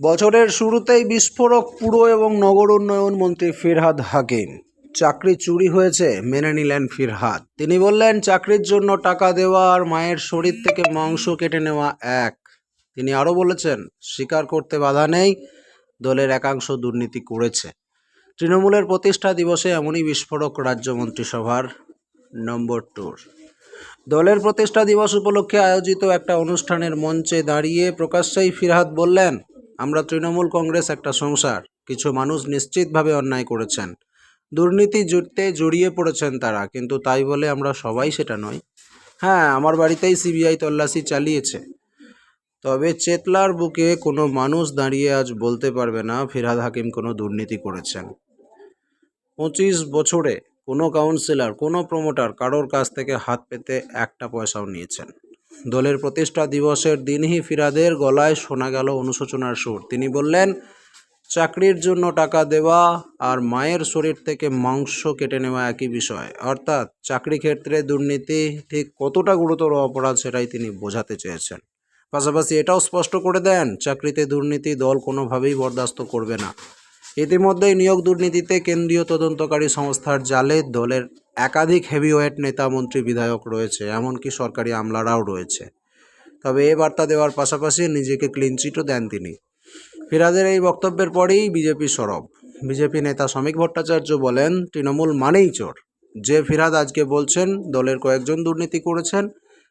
বছরের শুরুতেই বিস্ফোরক পুর এবং নগর উন্নয়ন মন্ত্রী ফিরহাদ হাকিম। চাকরি চুরি হয়েছে, মেনে নিলেন ফিরহাদ। তিনি বললেন, চাকরির জন্য টাকা দেওয়া আর মায়ের শরীর থেকে মাংস কেটে নেওয়া এক। তিনি আরও বলেছেন, স্বীকার করতে বাধা নেই, দলের একাংশ দুর্নীতি করেছে। তৃণমূলের প্রতিষ্ঠা দিবসে এমনই বিস্ফোরক রাজ্য মন্ত্রিসভার নম্বর টুর। দলের প্রতিষ্ঠা দিবস উপলক্ষে আয়োজিত একটা অনুষ্ঠানের মঞ্চে দাঁড়িয়ে প্রকাশ্যেই ফিরহাদ বললেন আমরা তৃণমূল কংগ্রেস একটা সংসার, কিছু মানুষ নিশ্চিতভাবে অন্যায় করেছেন। দুর্নীতি জুটতে জড়িয়ে পড়েছেন তারা, কিন্তু তাই বলে আমরা সবাই সেটা নয় হ্যাঁ আমার বাড়িতেই সিবিআই তল্লাশি চালিয়েছে। তবে চেতলার বুকে কোনো মানুষ দাঁড়িয়ে আজ বলতে পারবে না, ফিরহাদ হাকিম কোনো দুর্নীতি করেছেন। পঁচিশ বছরে কোনো কাউন্সিলর কোনো প্রমোটার কারোর কাছ থেকে হাত পেতে একটা পয়সাও নিয়েছেন। দলের প্রতিষ্ঠা দিবসের দিনই ফিরাদের গলায় শোনা গেল অনুশোচনার সুর। তিনি বললেন, চাকরির জন্য টাকা দেওয়া আর মায়ের শরীর থেকে মাংস কেটে নেওয়া একই বিষয়। অর্থাৎ চাকরি ক্ষেত্রে দুর্নীতি ঠিক কতটা গুরুতর অপরাধ সেটাই তিনি বোঝাতে চেয়েছেন। পাশাপাশি এটাও স্পষ্ট করে দেন, চাকরিতে দুর্নীতি দল কোনোভাবেই বরদাস্ত করবে না। ইতিমধ্যেই নিয়োগ দুর্নীতিতে কেন্দ্রীয় তদন্তকারী সংস্থার জালে দলের একাধিক হেভিওয়েট নেতা মন্ত্রী বিধায়ক রয়েছে, এমনকি সরকারি আমলারাও রয়েছে। তবে এ বার্তা দেওয়ার পাশাপাশি নিজেকে ক্লিনচিটও দেন তিনি। ফিরাদের এই বক্তব্যের পরেই বিজেপি সরব। বিজেপি নেতা শ্রমিক ভট্টাচার্য বলেন, তৃণমূল মানেই চোর। যে ফিরহাদ আজকে বলছেন, দলের কয়েকজন দুর্নীতি করেছেন,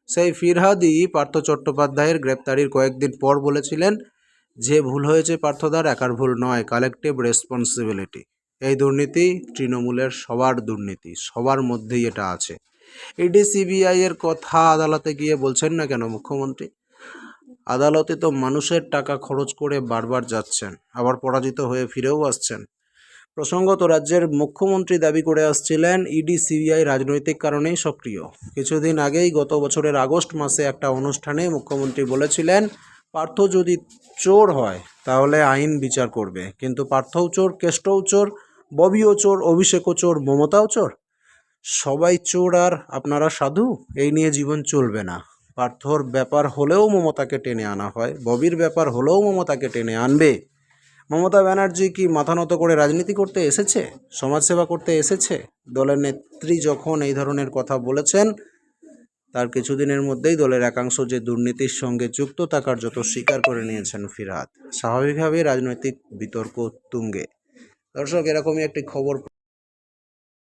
সেই ফিরহাদই পার্থ চট্টোপাধ্যায়ের গ্রেপ্তারির কয়েকদিন পর বলেছিলেন যে ভুল হয়েছে পার্থদার, একার ভুল নয়। কালেকটিভ রেসপন্সিবিলিটি এই দুর্নীতি তৃণমূলের সবার দুর্নীতি, সবার মধ্যেই এটা আছে। ইডি সিবিআই এর কথা আদালতে গিয়ে বলছেন না কেন মুখ্যমন্ত্রী? আদালতে তো মানুষের টাকা খরচ করে বারবার যাচ্ছেন, আবার পরাজিত হয়ে ফিরেও আসছেন। প্রসঙ্গত রাজ্যের মুখ্যমন্ত্রী দাবি করে আসছিলেন ইডি সিবিআই রাজনৈতিক কারণেই সক্রিয়। কিছুদিন আগেই গত বছরের আগস্ট মাসে একটা অনুষ্ঠানে মুখ্যমন্ত্রী বলেছিলেন পার্থ যদি চোর হয়, তাহলে আইন বিচার করবে। কিন্তু পার্থও চোর, কেষ্টও চোর, ববিও চোর, অভিষেকও চোর, মমতাও চোর? সবাই চোর আর আপনারা সাধু? এই নিয়ে জীবন চলবে না। পার্থর ব্যাপার হলেও মমতাকে টেনে আনা হয়, ববির ব্যাপার হলেও মমতাকে টেনে আনবে। মমতা ব্যানার্জি কি মাথা নত করে রাজনীতি করতে এসেছে? সমাজসেবা করতে এসেছে? দলের নেত্রী যখন এই ধরনের কথা বলেছেন তার কিছুদিনের মধ্যেই দলের একাংশ যে দুর্নীতির সঙ্গে যুক্ত, তা কার্যত স্বীকার করে নিয়েছেন ফিরহাদ। স্বাভাবিকভাবেই রাজনৈতিক বিতর্ক তুঙ্গে। দর্শক, এরকমই একটি খবর